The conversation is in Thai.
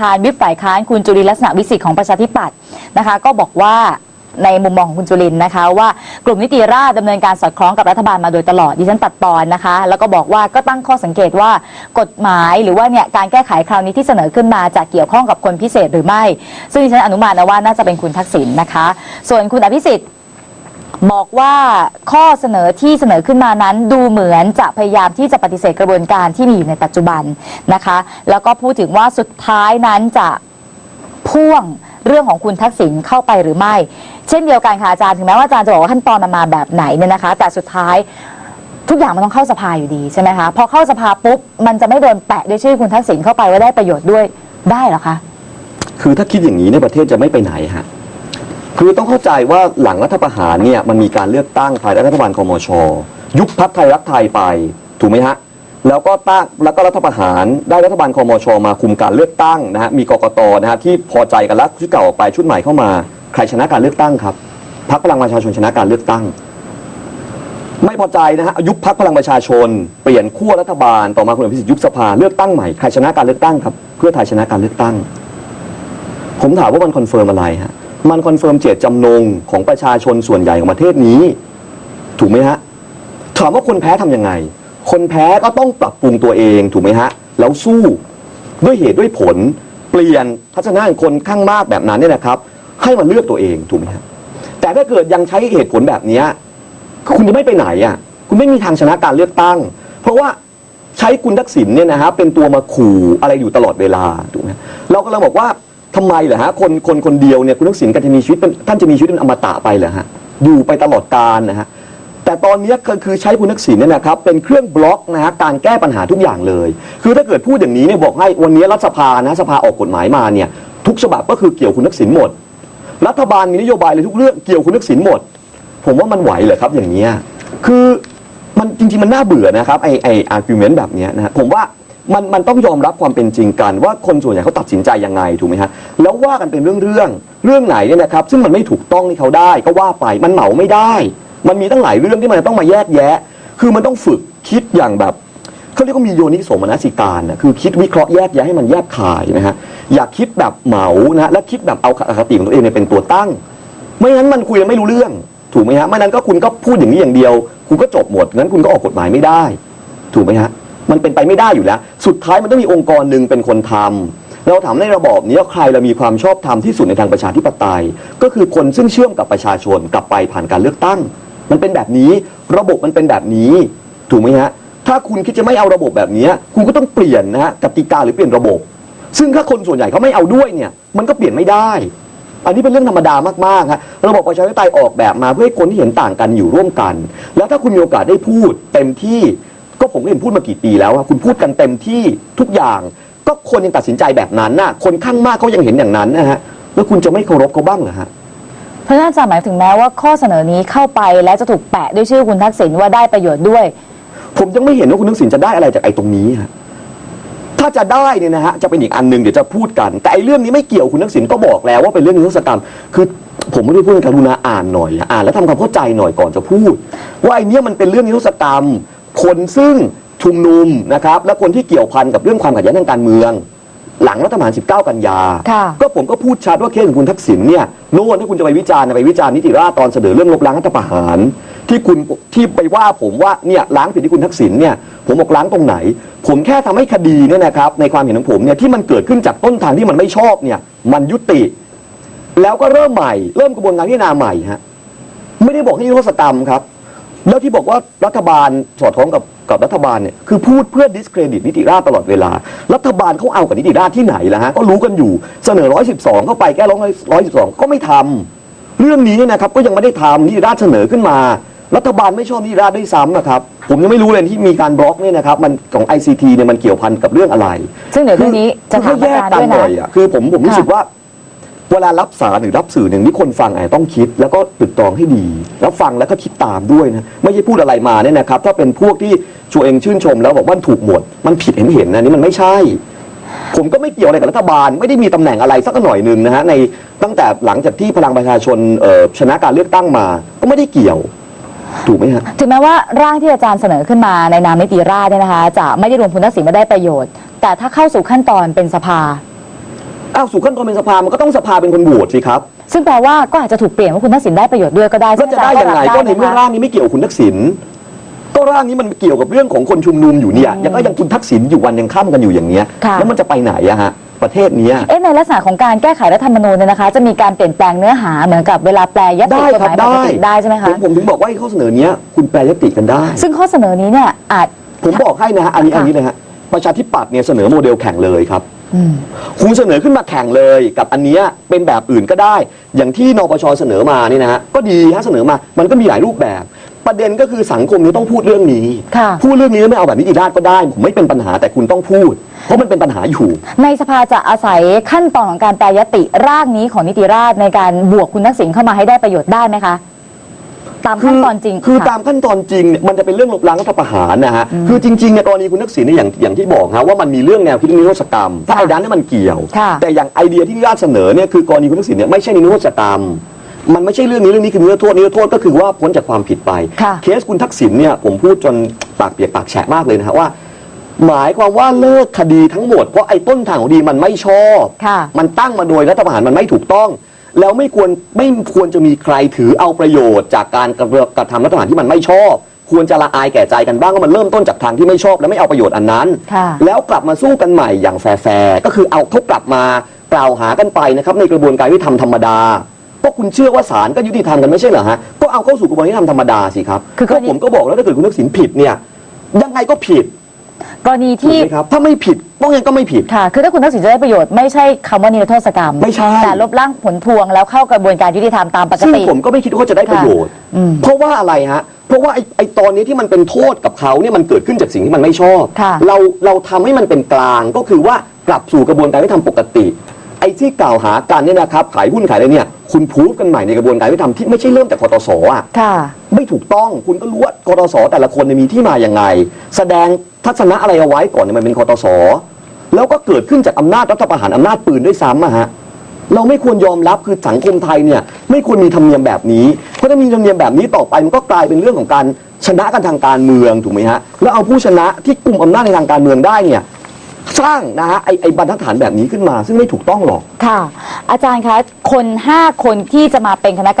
ทานวิปฝ่ายค้านคุณจุลินลักษณะวิสิทธิ์ของประชาธิปัตย์นะคะ ก็บอกว่าในมุมมองของคุณจุลินนะคะ ว่ากลุ่มนิติราษฎร์ดำเนินการสอดคล้องกับรัฐบาลมาโดยตลอดดิฉันตัดตอนนะคะ แล้วก็บอกว่าก็ตั้งข้อสังเกตว่ากฎหมายหรือว่าเนี่ยการแก้ไขคราวนี้ที่เสนอขึ้นมาจะเกี่ยวข้องกับคนพิเศษหรือไม่ ซึ่งดิฉันอนุมานนะว่าน่าจะเป็นคุณทักษิณนะคะ ส่วนคุณอภิสิทธิ์ บอกว่าข้อเสนอที่เสนอขึ้นมานั้นดูเหมือนจะพยายามที่จะปฏิเสธกระบวนการที่มีอยู่ในปัจจุบันนะคะ แล้วก็พูดถึงว่าสุดท้ายนั้นจะพ่วงเรื่องของคุณทักษิณเข้าไปหรือไม่ เช่นเดียวกันค่ะอาจารย์ถึงแม้ว่าอาจารย์จะบอกว่าขั้นตอนมันมาแบบไหนเนี่ยนะคะ แต่สุดท้ายทุกอย่างมันต้องเข้าสภาอยู่ดีใช่ไหมคะพอเข้าสภาปุ๊บมันจะไม่โดนแปะด้วยชื่อคุณทักษิณเข้าไปว่าได้ประโยชน์ด้วยได้หรอคะคือถ้าคิดอย่างนี้ในประเทศจะไม่ไปไหนฮะ คือต้องเข้าใจว่าหลังรัฐประหารเนี่ยมันมีการเลือกตั้งภายใต้รัฐบาลคอมช ยุบพักไทยรักไทยไปถูกไหมฮะแล้วก็ตั้งแล้วก็รัฐประหารได้รัฐบาลคอมช มาคุมการเลือกตั้งนะฮะมีกกตนะฮะที่พอใจกันแล้วชุดเก่าออกไปชุดใหม่เข้ามา ใครชนะการเลือกตั้งครับพักพลังประชาชนชนะการเลือกตั้ง ไม่พอใจนะฮะยุบพักพลังประชาชน เปลี่ยนขั้วรัฐบาลต่อมาคุณอภิสิทธิ์ยุบสภาเลือกตั้งใหม่ใครชนะการเลือกตั้งครับ เพื่อไทยชนะการเลือกตั้ง ผมถามว่ามันคอนเฟิร์มอะไรฮะ มันคอนเฟิร์มเจตจำนงของประชาชนส่วนใหญ่ของประเทศนี้ ถูกไหมฮะถามว่าคนแพ้ทำยังไง คนแพ้ก็ต้องปรับปรุงตัวเองถูกไหมฮะ แล้วสู้ด้วยเหตุด้วยผล เปลี่ยนทัศนะของคนข้างมากแบบนั้นเนี่ยนะครับ ให้มาเลือกตัวเองถูกไหมฮะแต่ถ้าเกิดยังใช้เหตุผลแบบนี้คุณจะไม่ไปไหนอะ คุณไม่มีทางชนะการเลือกตั้ง เพราะว่าใช้คุณทักษิณเนี่ยนะฮะเป็นตัวมาขู่อะไรอยู่ตลอดเวลาถูกไหมเรากำลังบอกว่า ทำไมเหรอฮะคนคนคนเดียวเนี่ยคุณทักษิณก็จะมีชีวิตเป็นท่านจะมีชีวิตเป็นอมตะไปเหรอฮะอยู่ไปตลอดกาลนะฮะแต่ตอนนี้ก็คือใช้คุณทักษิณเนี่ยนะครับเป็นเครื่องบล็อกนะฮะการแก้ปัญหาทุกอย่างเลย คือถ้าเกิดพูดอย่างนี้เนี่ยบอกให้วันนี้รัฐสภานะสภาออกกฎหมายมาเนี่ยทุกฉบับก็คือเกี่ยวคุณทักษิณหมด รัฐบาลมีนโยบายเลยทุกเรื่องเกี่ยวคุณทักษิณหมด ผมว่ามันไหวเหรอครับอย่างนี้คือมันจริงๆมันน่าเบื่อนะครับไอไออาร์กิวเมนต์แบบนี้นะฮะผมว่า มันมันต้องยอมรับความเป็นจริงกัน ว่าคนส่วนใหญ่เขาตัดสินใจยังไงถูกไหมฮะแล้วว่ากันเป็นเรื่องเรื่องเรื่องไหนเนี่ยนะครับ ซึ่งมันไม่ถูกต้องที่เขาได้ ก็ว่าไปมันเหมาไม่ได้ มันมีตั้งหลายเรื่องที่มันจะต้องมาแยกแยะ คือมันต้องฝึกคิดอย่างแบบเขาเรียกว่ามีโยนิโสมนสิการนะคือคิดวิเคราะห์แยกแยะให้มันแยบคายนะฮะอย่าคิดแบบเหมานะฮะและคิดแบบเอาอคติของตัวเองเนี่ยเป็นตัวตั้ง ไม่งั้นมันคุยกันไม่รู้เรื่อง ถูกไหมฮะไม่นั้นก็คุณก็พูดอย่างนี้อย่างเดียว คุณก็จบหมดงั้นคุณก็ออกกฎหมายไม่ได้ ถูกไหมฮะ มันเป็นไปไม่ได้อยู่แล้ว สุดท้ายมันต้องมีองค์กรหนึ่งเป็นคนทำเราถามในระบอบนี้ว่าใครเรามีความชอบธรรมที่สุดในทางประชาธิปไตย ก็คือคนซึ่งเชื่อมกับประชาชนกลับไปผ่านการเลือกตั้ง มันเป็นแบบนี้ ระบบมันเป็นแบบนี้ ถูกไหมฮะถ้าคุณคิดจะไม่เอาระบบแบบนี้ คุณก็ต้องเปลี่ยนนะฮะกติกาหรือเปลี่ยนระบบ ซึ่งถ้าคนส่วนใหญ่เขาไม่เอาด้วยเนี่ย มันก็เปลี่ยนไม่ได้ อันนี้เป็นเรื่องธรรมดามากๆฮะระบบประชาธิปไตยออกแบบมาเพื่อให้คนที่เห็นต่างกันอยู่ร่วมกัน แล้วถ้าคุณมีโอกาสได้พูดเต็มที่ ผมก็เห็นพูดมากี่ปีแล้วอะคุณพูดกันเต็มที่ทุกอย่าง ก็คนยังตัดสินใจแบบนั้นน่ะ คนข้างมากเขายังเห็นอย่างนั้นนะฮะแล้วคุณจะไม่เคารพเขาบ้างเหรอฮะเพราะฉะนั้นอาจารย์หมายถึงแม้ว่าข้อเสนอนี้เข้าไปและจะถูกแปะด้วยชื่อคุณทักษิณว่าได้ประโยชน์ด้วย ผมยังไม่เห็นว่าคุณทักษิณจะได้อะไรจากไอ้ตรงนี้ฮะถ้าจะได้เนี่ยนะฮะจะเป็นอีกอันหนึ่งเดี๋ยวจะพูดกัน แต่ไอ้เรื่องนี้ไม่เกี่ยวคุณทักษิณก็บอกแล้วว่าเป็นเรื่องนิรโทษกรรม คือผมไม่ได้พูดในกรุณาอ่านหน่อยอะอ่านแล้วทำความเข้าใจหน่อยก่อนจะพูด ว่าไอ้เนี้ยมันเป็นเรื่องนิรโทษกรรม คนซึ่งชุมนุมนะครับ และคนที่เกี่ยวพันกับเรื่องความขัดแย้งทางการเมือง หลังรัฐประหาร 19 กันยา ค่ะก็ผมก็พูดชัดว่าเคสของคุณทักษิณเนี่ยโน่นถ้าคุณจะไปวิจารณ์นะไปวิจารณ์นิติราษฎร์ตอนเสนอเรื่องลบล้างรัฐประหาร ที่คุณที่ไปว่าผมว่าเนี่ยล้างผิดที่คุณทักษิณเนี่ยผมบอกล้างตรงไหน ผมแค่ทำให้คดีเนี่ยนะครับในความเห็นของผมเนี่ยที่มันเกิดขึ้นจากต้นทางที่มันไม่ชอบเนี่ยมันยุติ แล้วก็เริ่มใหม่ เริ่มกระบวนการพิจารณาใหม่ฮะไม่ได้บอกให้นิรโทษกรรมครับ แล้วที่บอกว่ารัฐบาลสอดคล้องกับกับรัฐบาลเนี่ยคือพูดเพื่อ discredit นิติราษฎร์ตลอดเวลา รัฐบาลเขาเอากับนิติราษฎร์ที่ไหนล่ะฮะก็รู้กันอยู่เสนอ 112 เข้าไปแก้ร้อย112 ก็ไม่ทำเรื่องนี้เนี่ยนะครับก็ยังไม่ได้ทำนิติราษฎร์เสนอขึ้นมา รัฐบาลไม่ชอบนิติราษฎร์ด้วยซ้ำนะครับผมยังไม่รู้เลยที่มีการบล็อกเนี่ยนะครับมันของ ICT เนี่ยมันเกี่ยวพันกับเรื่องอะไร ซึ่งเดี๋ยวเรื่องนี้จะถามคืออาจารย์ด้วยหนะน่อยอะคือผมผมรู้ค่ะสึกว่า เวลารับสารหรือรับสื่อหนึ่งที่คนฟังอาจจะต้องคิด แล้วก็ตรึกตรองให้ดี แล้วฟังแล้วก็คิดตามด้วยนะไม่ใช่พูดอะไรมาเนี่ยนะครับ ถ้าเป็นพวกที่ชัวเองชื่นชม แล้วบอกว่ามันถูกหมด มันผิดเห็นเห็นๆนะนี่มันไม่ใช่ ผมก็ไม่เกี่ยวอะไรกับรัฐบาล ไม่ได้มีตำแหน่งอะไรสักหน่อยหนึ่งนะฮะในตั้งแต่หลังจากที่พลังประชาชนชนะการเลือกตั้งมา ก็ไม่ได้เกี่ยวถูกไหมฮะถึงแม้ว่าร่างที่อาจารย์เสนอขึ้นมาในนามนิติราษฎร์เนี่ยนะคะ จะไม่ได้รวมคุณทักษิณมาได้ประโยชน์ แต่ถ้าเข้าสู่ขั้นตอนเป็นสภา อ้าวสู่ขั้นตอนเป็นสภามันก็ต้องสภาเป็นคนโหวตสิครับซึ่งแปลว่าก็อาจจะถูกเปลี่ยนว่าคุณทักษิณได้ประโยชน์ด้วยก็ได้ก็จะได้ยังไงก็ในเมื่อร่างนี้ไม่เกี่ยวกับคุณทักษิณก็ร่างนี้มันเกี่ยวกับเรื่องของคนชุมนุมอยู่เนี่ยยังก็ยังคุณทักษิณอยู่วันยังค่ำกันอยู่อย่างเนี้ยค่ะแล้วมันจะไปไหนอะฮะประเทศเนี้ยเอ๊ะในลักษณะของการแก้ไขรัฐธรรมนูญเนี่ยนะคะ จะมีการเปลี่ยนแปลงเนื้อหาเหมือนกับเวลาแปลยติได้กฎคหรับมายปกได้ติได้ใช่ไหมผคะมผมถึงบอกว่าไอ้ข้อเสนอเนี้ยคุณแปลยติกันได้ ซึ่งข้อเสนอนี้เนี่ยอาจผมบอกให้นะฮะอันนี้ค่ะอันนี้นะฮะประชาธิปัตย์เนี่ยเสนอโมเดลแข่งเลยครับอืม คุณเสนอขึ้นมาแข่งเลยกับอันเนี้ยเป็นแบบอื่นก็ได้ อย่างที่นปชเสนอมานี่นะฮะก็ดีฮะเสนอมามันก็มีหลายรูปแบบ ประเด็นก็คือสังคมนี้ต้องพูดเรื่องนี้ ค่ะ พูดเรื่องนี้แล้วไม่เอาแบบนิติราษฎร์ก็ได้ ผมไม่เป็นปัญหาแต่คุณต้องพูด เพราะมันเป็นปัญหาอยู่ ในสภาจะอาศัยขั้นตอนของการแปลยติร่างนี้ของนิติราษฎร์ในการบวกคุณทักษิณเข้ามาให้ได้ประโยชน์ได้ไหมคะ ตามขั้นตอนจริงคือะตามขั้นตอนจริงเนี่ยมันจะเป็นเรื่องลบล้างรัฐประหารนะฮะคือจริงๆเนี่ยกรณีคุณทักษิณเนี่ยอย่างอย่างที่บอกฮะว่ามันมีเรื่องแนวคิดนิรโทษกรรมถ้าค่ะไอ้ด้านนั้นมันเกี่ยวค่ะแต่อย่างไอเดียที่นิราชเสนอเนี่ยคือกรณีคุณทักษิณเนี่ยไม่ใช่นิรโทษกรรม มันไม่ใช่เรื่องนี้เรื่องนี้คือนิรโทษนิรโทษก็คือว่าพ้นจากความผิดไปค่ะเคสคุณทักษิณเนี่ยผมพูดจนปากเปียกปากแฉะมากเลยนะฮะว่าหมายความว่าเลิกคดีทั้งหมดเพราะไอ้ต้นทางของคดีมันไม่ชอบค่ะมันตั้งมาโดยรัฐประหารมันไม่ถูกต้อง แล้วไม่ควรไม่ควรจะมีใครถือเอาประโยชน์จากการกระกระทำรัฐประหารที่มันไม่ชอบ ควรจะละอายแก่ใจกันบ้างว่ามันเริ่มต้นจากทางที่ไม่ชอบและไม่เอาประโยชน์อันนั้น ค่ะ แล้วกลับมาสู้กันใหม่อย่างแฟร์ๆก็คือเอาทบกลับมากล่าวหากันไปนะครับในกระบวนการยุติธรรมธรรมดาเพราะคุณเชื่อว่าศาลก็ยุติธรรมกันไม่ใช่เหรอฮะก็เอาเข้าสู่กระบวนการยุติธรรมธรรมดาสิครับคือก็กรณีผมก็บอกแล้วถ้าเกิดคุณทักษิณผิดเนี่ยยังไงก็ผิด กรณีถูกที่ไหมครับถ้าไม่ผิดก็ยังก็ไม่ผิด ค่ะ คือถ้าคุณทักษิณจะได้ประโยชน์ไม่ใช่คำว่านิรโทษกรรม ไม่ใช่ แต่ลบล้างผลพวงแล้วเข้ากระบวนการยุติธรรมตามปกซึ่งติ ผมก็ไม่คิดว่าเขาจะได้ประโยชน์อืมเพราะว่าอะไรฮะ เพราะว่าไอ้ไอ้ตอนนี้ที่มันเป็นโทษกับเขาเนี่ยมันเกิดขึ้นจากสิ่งที่มันไม่ชอบ ค่ะเราเราทำให้มันเป็นกลางก็คือว่ากลับสู่กระบวนการยุติธรรมปกติ ไอ้ที่กล่าวหากันเนี่ยนะครับขายหุ้นขายอะไรเนี่ย คุณพูดกันใหม่ในกระบวนการยุติธรรมที่ไม่ใช่เริ่มจากคอตสอะค่ะ ไม่ถูกต้องคุณก็รู้ว่ากตสแต่ละคนเนี่ยมีที่มาอย่างไง แสดงทัศนะอะไรเอาไว้ก่อนเนี่ยมันเป็นคอตสแล้วก็เกิดขึ้นจากอำนาจรัฐประหารอำนาจปืนด้วยซ้ำอะฮะเราไม่ควรยอมรับคือสังคมไทยเนี่ยไม่ควรมีธรรมเนียมแบบนี้ เพราะถ้ามีธรรมเนียมแบบนี้ต่อไปมันก็กลายเป็นเรื่องของการชนะกันทางการเมืองถูกไหมฮะแล้วเอาผู้ชนะที่กลุ่มอำนาจในทางการเมืองได้เนี่ย สร้างนะฮะไอไอบรรทัดฐานแบบนี้ขึ้นมา ซึ่งไม่ถูกต้องหรอก ค่ะ อาจารย์คะ คน 5 คนที่จะมาเป็นคณะกรรม